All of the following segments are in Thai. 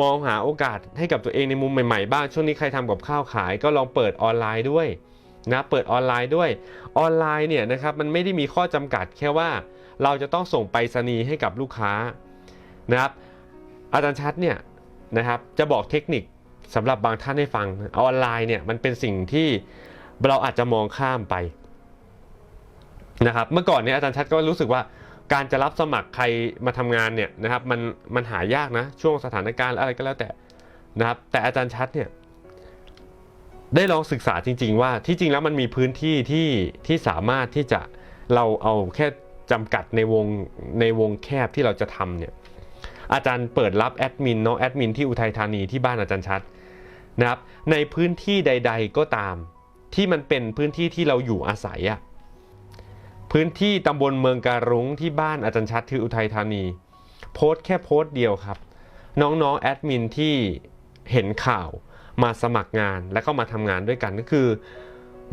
มองหาโอกาสให้กับตัวเองในมุมใหม่ๆบ้าง ช่วงนี้ใครทำกับข้าวขายก็ลองเปิดออนไลน์ด้วยนะเปิดออนไลน์ด้วยออนไลน์เนี่ยนะครับมันไม่ได้มีข้อจำกัดแค่ว่า เราจะต้องส่งไปรษณีย์ให้กับลูกค้านะครับอาจารย์ชัดเนี่ยนะครับจะบอกเทคนิคสำหรับบางท่านให้ฟังออนไลน์เนี่ยมันเป็นสิ่งที่เราอาจจะมองข้ามไปนะครับเมื่อก่อนเนี่ยอาจารย์ชัดก็รู้สึกว่า การจะรับสมัครใครมาทำงานเนี่ยนะครับมันมันหายากนะช่วงสถานการณ์อะไรก็แล้วแต่นะครับ แต่อาจารย์ชัดเนี่ยได้ลองศึกษาจริง ๆ ว่าที่จริงแล้วมันมีพื้นที่ที่ที่สามารถที่จะเราเอาแค่จำกัดในวงในวงแคบที่เราจะทำเนี่ยอาจารย์เปิดรับแอดมินเน้องแอดมินที่อุทัยธานีที่บ้านอาจารย์ชัดนะครับในพื้นที่ใด ๆก็ตาม ที่มันเป็นพื้นที่ที่เราอยู่อาศัยอะ พื้นที่ตำบลเมืองการุงที่บ้านอาจารย์ชัดที่อุทัยธานี โพสต์แค่โพสต์เดียวครับ น้องๆแอดมินที่เห็นข่าวมาสมัครงานแล้วก็มาทำงานด้วยกันก็คือ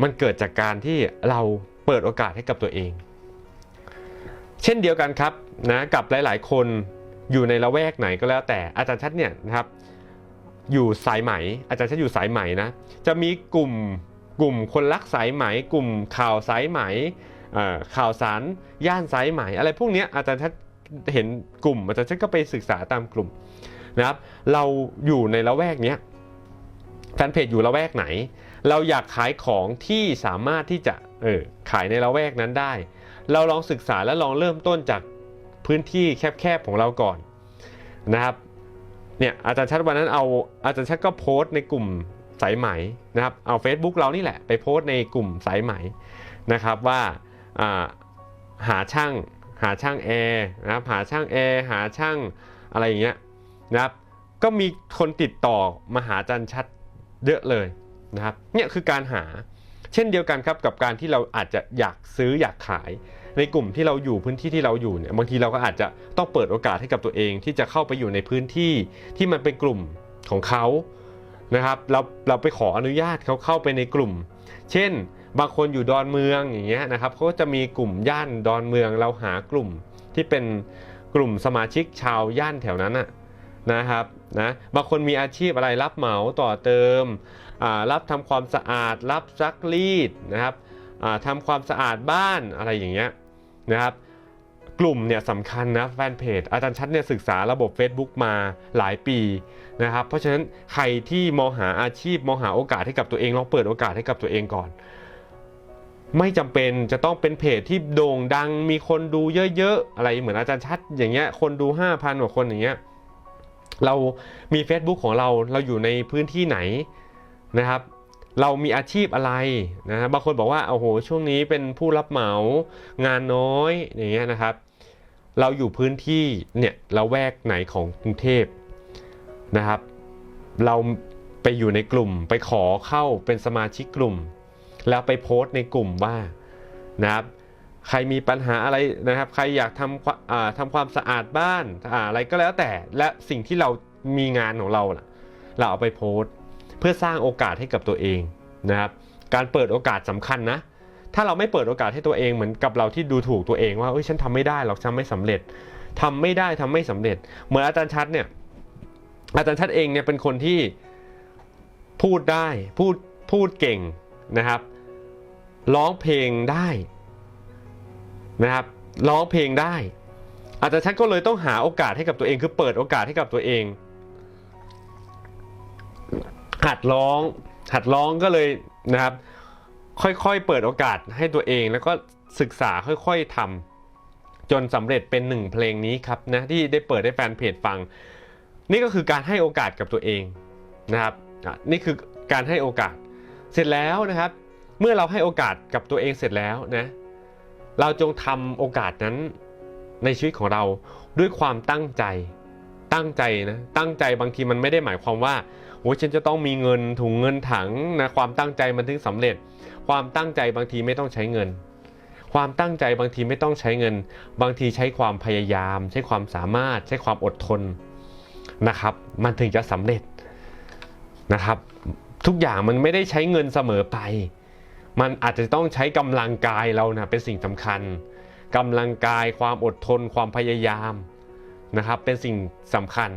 มันเกิดจากการที่เราเปิดโอกาสให้กับตัวเอง เช่นเดียวกันครับนะกับหลายๆ คนอยู่ในละแวกไหนก็แล้วแต่อาจารย์ชัดเนี่ยนะครับ อยู่สายไหม อาจารย์ชัดอยู่สายไหมนะ จะมีกลุ่มกลุ่มคนรักสายไหม กลุ่มข่าวสายไหม ข่าวสารย่านสายไหมอะไรพวกนี้อาจารย์ชัดเห็นกลุ่มอาจารย์ชัดก็ไปศึกษาตามกลุ่มนะครับ เราอยู่ในละแวกนี้แฟนเพจอยู่ละแวกไหน เราอยากขายของที่สามารถที่จะเออขายในละแวกนั้นได้ เราลองศึกษาและลองเริ่มต้นจากพื้นที่แคบๆของเราก่อนนะครับเนี่ยอาจารย์ชัดวันนั้นเอาอาจารย์ชัดก็โพสต์ในกลุ่มสายไหมนะครับเอา Facebook เรานี่แหละไปโพสต์ในกลุ่มสายไหมนะครับว่า หาช่างหาช่างแอร์นะครับหาช่างแอร์หาช่างอะไรอย่างเงี้ยนะครับก็มีคนติดต่อมาหาจารย์ชัดเยอะเลยนะครับเนี่ยคือการหาเช่นเดียวกันครับกับการที่เราอาจจะอยากซื้ออยากขาย ในกลุ่มที่เราอยู่พื้นที่ที่เราอยู่เนี่ยบางทีเราก็อาจจะต้องเปิดโอกาสให้กับตัวเอง ที่จะเข้าไปอยู่ในพื้นที่ที่มันเป็นกลุ่มของเขานะครับเราเราไปขออนุญาตเขาเข้าไปในกลุ่ม เช่น บางคนอยู่ดอนเมืองอย่างเงี้ยนะครับเขาก็จะมีกลุ่มย่านดอนเมืองเราหากลุ่มที่เป็นกลุ่มสมาชิกชาวย่านแถวนั้นนะครับนะบางคนมีอาชีพอะไรรับเหมาต่อเติม รับทำความสะอาด รับซักรีดนะครับทำความสะอาดบ้านอะไรอย่างเงี้ยนะครับ กลุ่มเนี่ยสำคัญนะแฟนเพจอาจารย์ชัดเนี่ยศึกษาระบบ Facebook มาหลายปีนะครับเพราะฉะนั้นใครที่มองหาอาชีพมองหาโอกาสให้กับตัวเองลองเปิดโอกาสให้กับตัวเองก่อน ไม่จำเป็นจะต้องเป็นเพจที่โด่งดังมีคนดูเยอะๆอะไรเหมือนอาจารย์ชัดอย่างเงี้ยคนดู 5,000กว่าคนอย่างเงี้ยเรามี Facebook ของเราเราอยู่ในพื้นที่ไหนนะครับ เรามีอาชีพอะไรนะบางคนบอกว่าโอ้โหช่วงนี้เป็นผู้รับเหมางานน้อยอย่างเงี้ยนะครับ เราอยู่พื้นที่เนี่ยเราแวกไหนของกรุงเทพนะครับ เราไปอยู่ในกลุ่ม ไปขอเข้าเป็นสมาชิกกลุ่ม แล้วไปโพสต์ในกลุ่มว่านะครับใครมีปัญหาอะไรนะครับ ใครอยากทำทำความสะอาดบ้านอะไรก็แล้วแต่และสิ่งที่เรามีงานของเราเราเอาไปโพสต์ เพื่อสร้างโอกาสให้กับตัวเองนะครับการเปิดโอกาสสำคัญนะ ถ้าเราไม่เปิดโอกาสให้ตัวเองเหมือนกับเราที่ดูถูกตัวเองว่าเอ้ยฉันทำไม่ได้หรอกฉันไม่สำเร็จทำไม่ได้ทำไม่สำเร็จ เหมือนอาจารย์ชัดเนี่ยอาจารย์ชัดเองเนี่ยเป็นคนที่พูดได้พูดพูดเก่งนะครับ ร้องเพลงได้นะครับร้องเพลงได้ อาจารย์ชัดก็เลยต้องหาโอกาสให้กับตัวเองคือเปิดโอกาสให้กับตัวเอง หัดร้อง หัดร้องก็เลยนะครับ ค่อยๆเปิดโอกาสให้ตัวเอง แล้วก็ศึกษาค่อยๆทำจนสำเร็จเป็นหนึ่งเพลงนี้ครับนะที่ได้เปิดให้แฟนเพจฟัง นี่ก็คือการให้โอกาสกับตัวเองนะครับนี่คือการให้โอกาสเสร็จแล้วนะครับ เมื่อเราให้โอกาสกับตัวเองเสร็จแล้วนะเราจงทำโอกาสนั้นในชีวิตของเราด้วยความตั้งใจ ตั้งใจนะตั้งใจบางทีมันไม่ได้หมายความว่าโอ้ฉันจะต้องมีเงินถุงเงินถังนะความตั้งใจมันถึงสำเร็จ ความตั้งใจบางทีไม่ต้องใช้เงิน ความตั้งใจบางทีไม่ต้องใช้เงิน บางทีใช้ความพยายาม ใช้ความสามารถ ใช้ความอดทนนะครับ มันถึงจะสำเร็จนะครับ ทุกอย่างมันไม่ได้ใช้เงินเสมอไป มันอาจจะต้องใช้กำลังกายเรานะเป็นสิ่งสำคัญกำลังกายความอดทนความพยายาม นะครับเป็นสิ่งสำคัญ